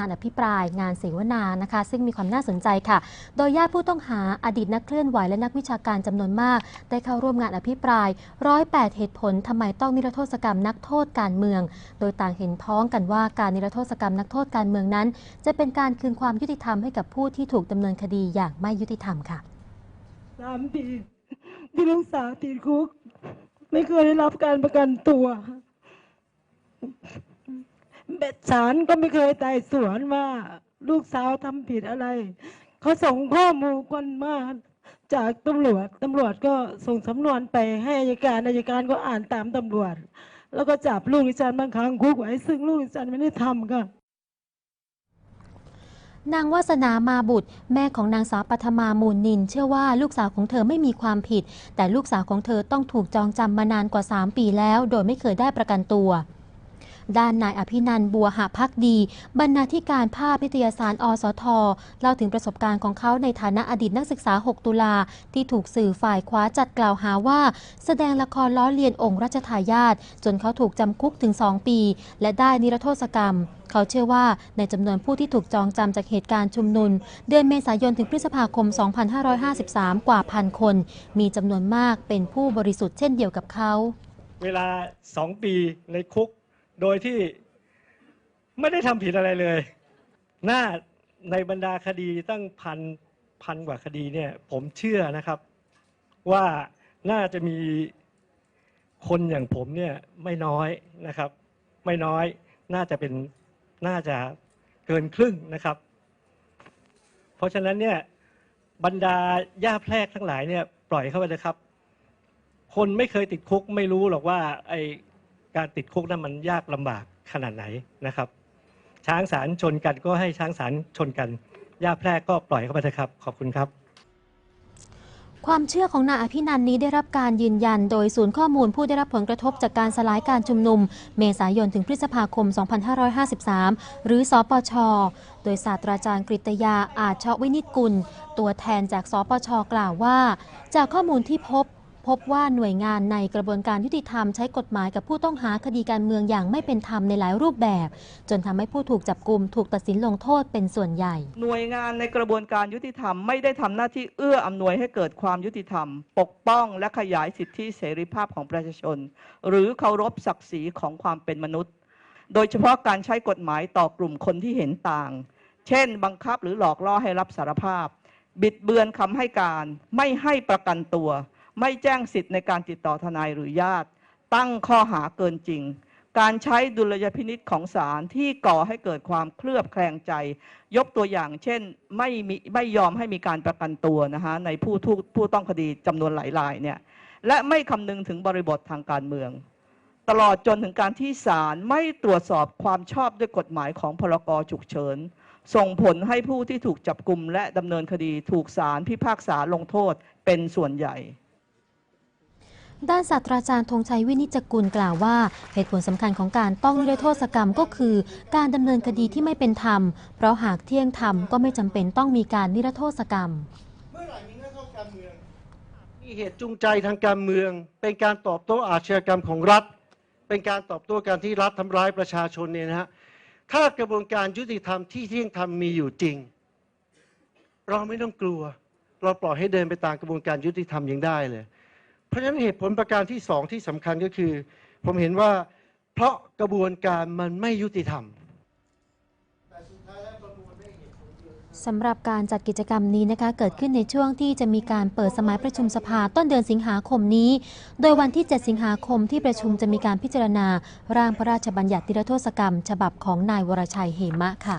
งานอภิปรายงานเสวนานะคะ ซึ่งมีความน่าสนใจค่ะ โดยญาติผู้ต้องหาอดีตนักเคลื่อนไหวและนักวิชาการจำนวนมาก ได้เข้าร่วมงานอภิปรายร้อยแปดเหตุผลทำไมต้องนิรโทษกรรมนักโทษการเมือง โดยต่างเห็นพ้องกันว่าการนิรโทษกรรมนักโทษการเมืองนั้น จะเป็นการคืนความยุติธรรมให้กับผู้ที่ถูกดำเนินคดีอย่างไม่ยุติธรรมค่ะสามปีที่ลูกสาวติดคุก ไม่เคยได้รับการประกันตัว ศาลก็ไม่เคยไต่สวนว่า ลูกสาวทำผิดอะไร เขาส่งข้อมูลกันมาจากตำรวจตำรวจก็ส่งสำนวนไปให้อายการอายการก็อ่านตามตำรวจ แล้วก็จับลูกดิฉันบางครั้งคุกไว้ซึ่งลูกดิฉันไม่ได้ทำค่ะนางวาสนามาบุตร แม่ของนางสาวปัทมามูลนิน เชื่อว่าลูกสาวของเธอไม่มีความผิด แต่ลูกสาวของเธอต้องถูกจองจำมานานกว่า 3 ปีแล้ว โดยไม่เคยได้ประกันตัว ด้านนายอภินันบัวหะพักดี บรรณาธิการภาพนิตยสารอสท เล่าถึงประสบการณ์ของเขาในฐานะอดีตนักศึกษา 6 ตุลา ที่ถูกสื่อฝ่ายคว้าจัดกล่าวหาว่า แสดงละครล้อเลียนองค์รัชทายาทจนเขาถูกจำคุกถึง 2 ปี และได้นิรโทษกรรมเขาเชื่อว่าในจำนวนผู้ที่ถูกจองจำจากเหตุการณ์ชุมนุม เดือนเมษายนถึงพฤษภาคม 2553 กว่าพันคน มีจำนวนมากเป็นผู้บริสุทธิ์เช่นเดียวกับเขา เวลาสองปีในคุก โดยที่ไม่ได้ทำผิดอะไรเลย หน้าในบรรดาคดีตั้งพันพันกว่าคดีเนี่ย ผมเชื่อนะครับ ว่าน่าจะมีคนอย่างผมเนี่ยไม่น้อยนะครับ ไม่น้อยน่าจะเป็นน่าจะเกินครึ่งนะครับ เพราะฉะนั้นเนี่ยบรรดาย่าแพรกทั้งหลายเนี่ย ปล่อยเข้าไปเลยครับ คนไม่เคยติดคุกไม่รู้หรอกว่า ไอ การติดคุกนั้นมันยากลำบากขนาดไหนนะครับ ช้างสารชนกันก็ให้ช้างสารชนกันยาแพรกก็ปล่อยเข้าไปเถอะครับ ขอบคุณครับความเชื่อของนายอภินันนี้ได้รับการยืนยัน โดยศูนย์ข้อมูลผู้ได้รับผลกระทบจากการสลายการชุมนุม เมษายนถึงพฤษภาคม 2553 หรือสปช โดยศาสตราจารย์กฤตยาอาชวินิจกุล ตัวแทนจากสปช กล่าวว่า จากข้อมูลที่พบ พบว่าหน่วยงานในกระบวนการยุติธรรมใช้กฎหมายกับผู้ต้องหาคดีการเมืองอย่างไม่เป็นธรรมในหลายรูปแบบ จนทำให้ผู้ถูกจับกลุ่มถูกตัดสินลงโทษเป็นส่วนใหญ่ หน่วยงานในกระบวนการยุติธรรมไม่ได้ทำหน้าที่เอื้ออำนวยให้เกิดความยุติธรรม ปกป้องและขยายสิทธิเสรีภาพของประชาชน หรือเคารพศักดิ์ศรีของความเป็นมนุษย์ โดยเฉพาะการใช้กฎหมายต่อกลุ่มคนที่เห็นต่าง เช่น บังคับหรือหลอกล่อให้รับสารภาพ บิดเบือนคำให้การ ไม่ให้ประกันตัว ไม่แจ้งสิทธิ์ในการติดต่อทนายหรือญาติ ตั้งข้อหาเกินจริง การใช้ดุลยพินิษของศาลที่ก่อให้เกิดความเคลือบแคลงใจ ยกตัวอย่างเช่นไม่มีไม่ยอมให้มีการประกันตัวนะคะในผู้ทุกผู้ต้องคดีจำนวนหลายรายเนี่ยและไม่คำนึงถึงบริบททางการเมือง ตลอดจนถึงการที่ศาลไม่ตรวจสอบความชอบด้วยกฎหมายของพรกฉุกเฉินส่งผลให้ผู้ที่ถูกจับกลุ่มและดำเนินคดีถูกศาลพิพากษาลงโทษเป็นส่วนใหญ่ ด้านศาสตราจารย์ธงชัยวินิจกุลกล่าวว่า เหตุผลสำคัญของการต้องนิรโทษกรรมก็คือ การดำเนินคดีที่ไม่เป็นธรรม เพราะหากเที่ยงธรรมก็ไม่จำเป็นต้องมีการนิรโทษกรรมเมีเหตุจูงใจทางการเมือง เป็นการตอบโต้อาชญากรรมของรัฐ เป็นการตอบโต้การที่รัฐทำร้ายประชาชนเนี่ยนะฮะถ้ากระบวนการยุติธรรมที่เที่ยงธรรมมีอยู่จริง เราไม่ต้องกลัว เราปล่อยให้เดินไปตามกระบวนการยุติธรรมยังได้เลย เพราะฉะนั้นเหตุผลประการที่สองที่สำคัญก็คือ ผมเห็นว่าเพราะกระบวนการมันไม่ยุติธรรมสำหรับการจัดกิจกรรมนี้นะคะเกิดขึ้นในช่วงที่จะมีการเปิดสมัยประชุมสภาต้นเดือนสิงหาคมนี้ โดยวันที่ 7 สิงหาคมที่ประชุมจะมีการพิจารณา ร่างพระราชบัญญัตินิรโทษกรรม ฉบับของนายวรชัยเหมะค่ะ